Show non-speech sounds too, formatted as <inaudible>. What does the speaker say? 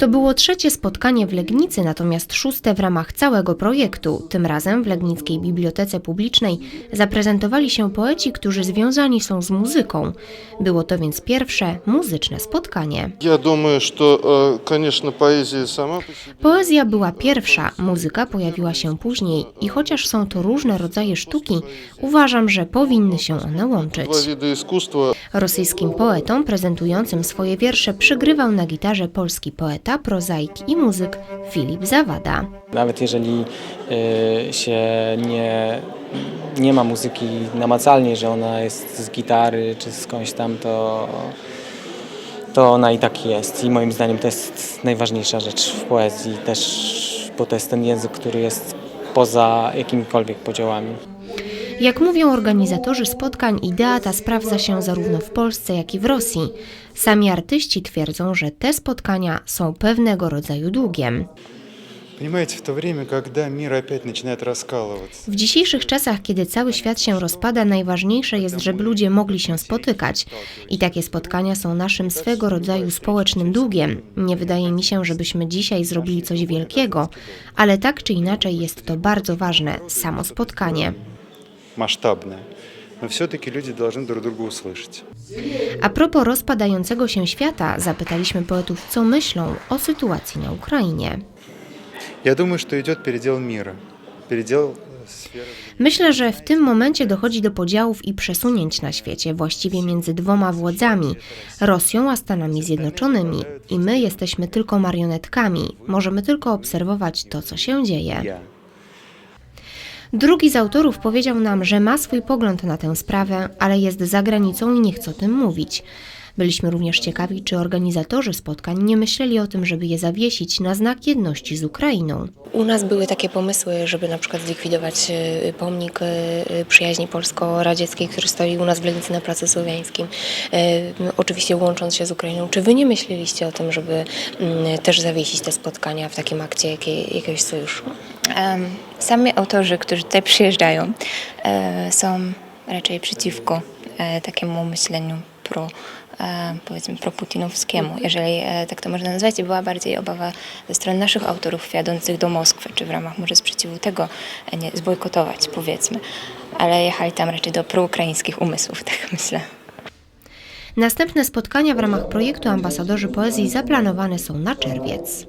To było trzecie spotkanie w Legnicy, natomiast szóste w ramach całego projektu. Tym razem w Legnickiej Bibliotece Publicznej zaprezentowali się poeci, którzy związani są z muzyką. Było to więc pierwsze muzyczne spotkanie. Я думаю, что, э, конечно, поэзия сама по себе Poezja była pierwsza, muzyka pojawiła się później i chociaż są to różne rodzaje sztuki, uważam, że powinny się one łączyć. два вида искусства. Rosyjskim poetom prezentującym swoje wiersze przygrywał na gitarze polski poeta, prozaik i muzyk Filip Zawada. Nawet jeżeli y, się nie, nie ma muzyki namacalnie, że ona jest z gitary czy skądś tam, to, to ona i tak jest. I moim zdaniem to jest najważniejsza rzecz w poezji też, bo to jest ten język, który jest poza jakimikolwiek podziałami. Jak mówią organizatorzy spotkań, idea ta sprawdza się zarówno w Polsce, jak i w Rosji. Sami artyści twierdzą, że te spotkania są pewnego rodzaju długiem. W dzisiejszych czasach, kiedy cały świat się rozpada, najważniejsze jest, żeby ludzie mogli się spotykać. I takie spotkania są naszym swego rodzaju społecznym długiem. Nie wydaje mi się, żebyśmy dzisiaj zrobili coś wielkiego, ale tak czy inaczej jest to bardzo ważne, samo spotkanie масштабное, но все-таки люди должны друг друга услышать. A propos rozpadającego się świata, zapytaliśmy poetów, co myślą o sytuacji na Ukrainie. Я думаю, что идет передел мира, передел э, сферы. Myślę, że w tym momencie dochodzi do podziałów i przesunięć na świecie, właściwie między dwoma władzami Rosją a Stanami Zjednoczonymi. I my jesteśmy tylko marionetkami, możemy tylko obserwować to, co się dzieje. Drugi z autorów powiedział nam, że ma swój pogląd na tę sprawę, ale jest za granicą i nie chce o tym mówić. Byliśmy również ciekawi, czy organizatorzy spotkań nie myśleli o tym, żeby je zawiesić na znak jedności z Ukrainą. U nas były takie pomysły, żeby na przykład zlikwidować e, pomnik e, przyjaźni polsko-radzieckiej, który stoi u nas w Legnicy na Placu Słowiańskim, oczywiście łącząc się z Ukrainą. Czy wy nie myśleliście o tym, żeby mm, też zawiesić te spotkania w takim akcie jakiegoś sojuszu? Sami autorzy, którzy tutaj przyjeżdżają, e, są raczej przeciwko e, takiemu myśleniu pro, e, powiedzmy, proputinowskiemu, jeżeli tak to można nazwać. I była bardziej obawa ze strony naszych autorów jadących do Moskwy, czy w ramach może sprzeciwu tego nie, zbojkotować, powiedzmy. Ale jechali tam raczej do proukraińskich umysłów, <laughs> tak myślę. Następne spotkania w ramach projektu Ambasadorzy Poezji zaplanowane są na czerwiec.